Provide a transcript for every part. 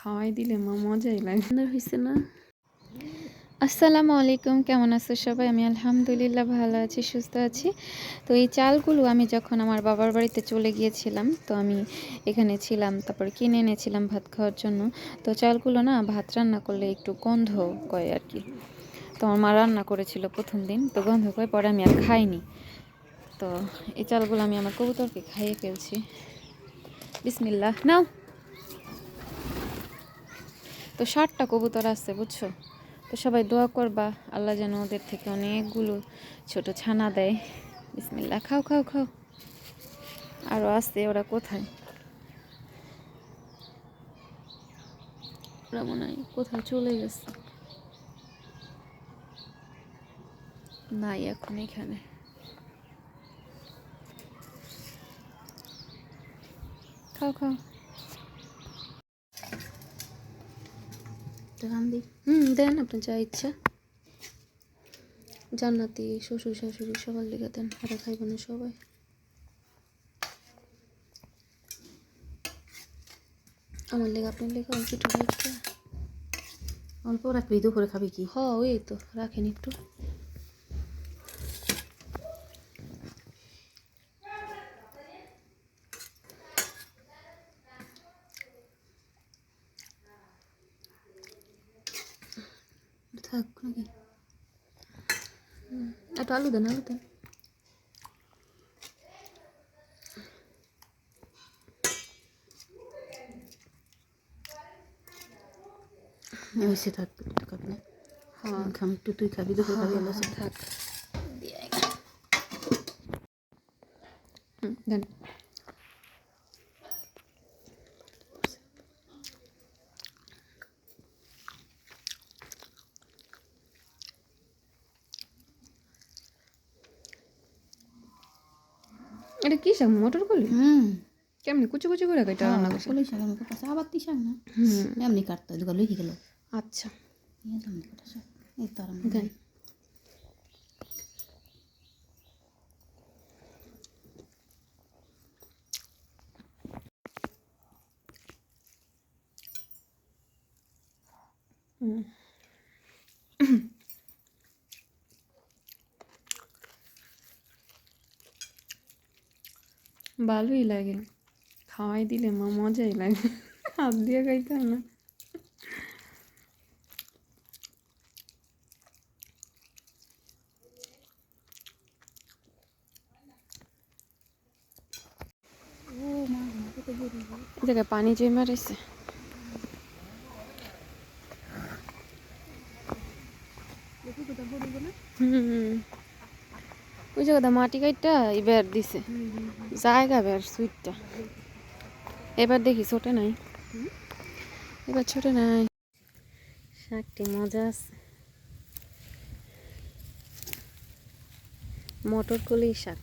খাওয়াই দিলে মা মজাই লাগে। না? আসসালামু আলাইকুম, কেমন আছো সবাই? আমি আলহামদুলিল্লাহ ভালো আছি, সুস্থ আছি। তো এই চালগুলো আমি যখন আমার বাবার বাড়িতে চলে গিয়েছিলাম, তো আমি এখানে ছিলাম, তারপর কিনে এনেছিলাম ভাত খাওয়ার জন্য। তো চালগুলো না, ভাত রান্না করলে একটু গন্ধ কয় আর কি। তো আমার মা রান্না করেছিল প্রথম দিন, তো গন্ধ কয়, পরে আমি আর খাইনি। তো এই চালগুলো আমি আমার কবুতরকে খাইয়ে ফেলছি। বিসমিল্লাহ, নাও। তো ষাটটা কবুতর আছে, বুঝছ? তো সবাই দোয়া করবা, আল্লাহ যেন ওদের থেকে অনেকগুলো ছোট ছানা দেয়। বিসমিল্লা খাও খাও খাও। আরও আছে, ওরা কোথায়? ওরা মনে হয় কোথায় চলে গেছে। নাই এখন এখানে। খাও খাও। রান্দি হুম দেন আপনার যা ইচ্ছা। জান্নাতি শ্বশুর শাশুড়ি সবার লেগে দেন হারা খাইব না সবাই। আমার লেগে আপনার লেগে অল্প একটু অল্প রাখবি দুপুরে খাবি কি? হ ওই তো রাখেন একটু। থাক নাকি? একটু আলু দেন আলু দেন। হয়েছে থাক একটু খাবি না। হ্যাঁ। খাম একটু তুই খাবি দুপুরে খাবি আল্লাহ সাথে। থাক। হুম দেন। এটা কি শাক? মটর কলি? হুম। কেমনি কুচি কুচি করে এটা রান্না করছে? কলই শাক আমি কাছে আবার তুই শাক না? হুম। এমনি কাটতে হয় দোকান লইকে গেল। আচ্ছা। নিয়ে যাম কটা শাক? এই তো আরাম দেন। হুম। ভালোই লাগে। খাওয়াই দিলে মা মজাই লাগে। হাত দিয়ে খাইতে হয় না। জায়গায় পানি জমে রয়েছে ওই জায়গাটা মাটি কাইটটা এবার দিছে। জায়গা বের সুইটটা এবার দেখি ছোটে নাই। এবার ছোটে নাই। শাকটি মজা আছে। মটর কলি শাক।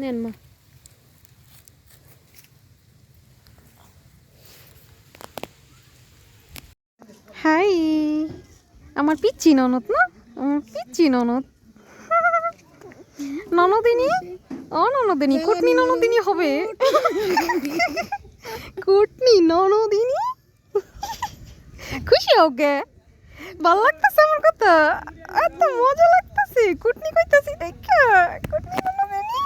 নেন মা। হাই। আমার পিচ্ছি ননদ না? আমার পিচ্ছি ননদ। ননদিনী? ও ননদিনী কুটনি ননদিনী হবে। কুটনি ননদিনী? খুশি হোক গে। ভালো লাগতেছে আমার কথা। এত মজা লাগতেছে। কুটনি কইতাছি দেখা। কুটনি ননদিনী?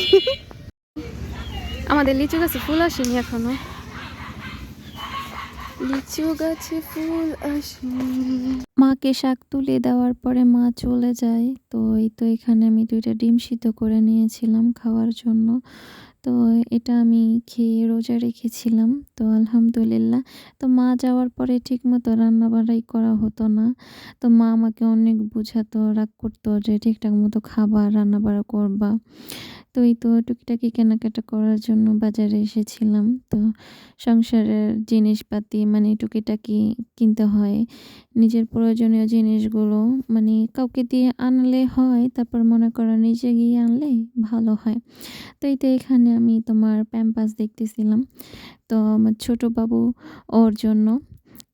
আমাদের লিচু গাছে ফুল আসেনি এখনও। লিচু গাছে ফুল আসে। মাকে শাক তুলে দেওয়ার পরে মা চলে যায়। তো এই তো এখানে আমি দুইটা ডিম সিদ্ধ করে নিয়েছিলাম খাওয়ার জন্য। তো এটা আমি খেয়ে রোজা রেখেছিলাম। তো আলহামদুলিল্লাহ। তো মা যাওয়ার পরে ঠিক মতো রান্না বাড়াই করা হতো না। তো মা আমাকে অনেক বোঝাতো, রাগ করতো যে ঠিকঠাক মতো খাবার রান্না বাড়া করবা। তো এই তো টুকিটাকি কেনাকাটা করার জন্য বাজারে এসেছিলাম। তো সংসারের জিনিসপাতি মানে টুকিটাকি কিনতে হয়। নিজের প্রয়োজনীয় জিনিসগুলো মানে কাউকে দিয়ে আনলে হয়, তারপর মনে করো নিজে গিয়ে আনলে ভালো হয়। তো এই তো এখানে আমি তোমার প্যাম্পাস দেখতেছিলাম। তো আমার ছোটো বাবু ওর জন্য।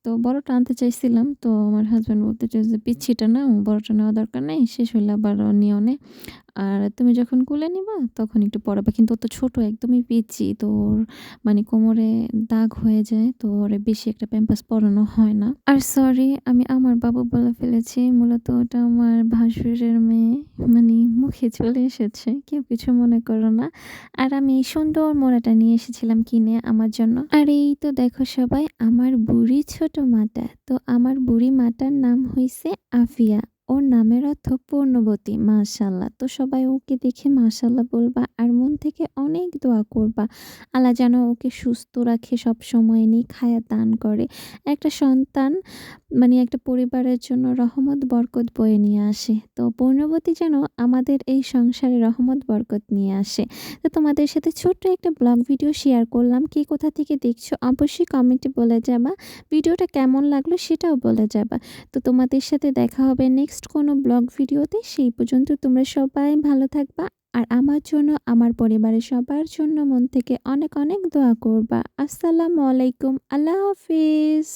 তো বড়টা আনতে চাইছিলাম। তো আমার হাজব্যান্ড বলতে যে, পিচ্ছিটা না বড়টা নেওয়া দরকার নেই, শেষ হইলে আবার নিও নে। আর তুমি যখন কুলে নিবা, তখন একটু পরাবা কিন্তু ও তো ছোট, একদমই পিচ্ছি তো ওর মানে কোমরে দাগ হয়ে যায়, তো ওরে বেশি একটা প্যাম্পাস পরানো হয় না। আর সরি আমি আমার বাবু বলে ফেলেছি, মূলত ওটা আমার ভাসুরের মেয়ে। মানে মুখে চলে এসেছে, কেউ কিছু মনে করো না। আর আমি এই সুন্দর মোড়াটা নিয়ে এসেছিলাম কিনে আমার জন্য। আর এই তো দেখো সবাই, আমার বুড়ি ছোট মাটা। তো আমার বুড়ি মাটার নাম হইছে আফিয়া। ওর নামের অর্থ পূর্ণবতী মাশাল্লাহ তো সবাই ওকে দেখে মাশাল্লাহ বলবা আর মন থেকে অনেক দোয়া করবা। আল্লাহ যেন ওকে সুস্থ রাখে, সব সময় নিয়ে খায়া দান করে। একটা সন্তান মানে একটা পরিবারের জন্য রহমত, বরকত বয়ে নিয়ে আসে। তো পূর্ণবতী যেন আমাদের এই সংসারে রহমত, বরকত নিয়ে আসে। তো তোমাদের সাথে ছোট্ট একটা ব্লগ ভিডিও শেয়ার করলাম। কে কোথা থেকে দেখছ অবশ্যই কমেন্টে বলে যাবা। ভিডিওটা কেমন লাগল সেটাও বলে যাবা। তো তোমাদের সাথে দেখা হবে নেক্সট কোনো ব্লগ ভিডিওতে সেই পর্যন্ত তোমরা সবাই ভালো থাকবা। আর আমার জন্য, আমার পরিবারের সবার জন্য মন থেকে অনেক অনেক দোয়া করবা। আসসালামু আলাইকুম, আল্লাহ হাফিজ।